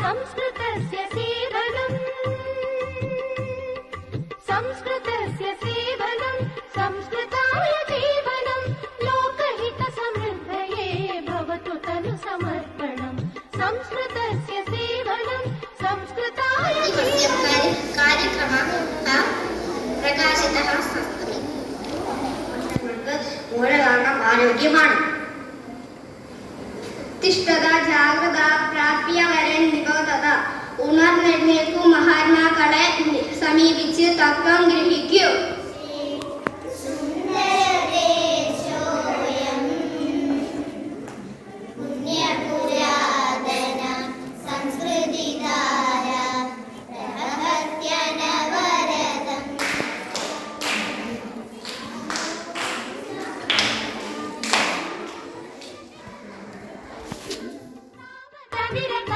संस्कृतस्य सेवनम् संस्कृतस्य सेवनं संस्कृताय जीवनं लोकहितसमृद्धये भवतु तनु समर्पणम् संस्कृतस्य सेवनं संस्कृताय दिवस्य कार्य- कार्यक्रमः പ്രകാശിതः സംസ്കൃതി മൂലകാരണം ആരോഗ്യമാണ് തിഷ്ഠത ജാഗ്രത പ്രാപ്യവരൻ നിബോധത ഉണർന്നെഴുന്നേൽക്കൂ മഹാത്മാക്കളെ സമീപിച്ച് തത്വം ഗ്രഹിക്കൂ. Mira,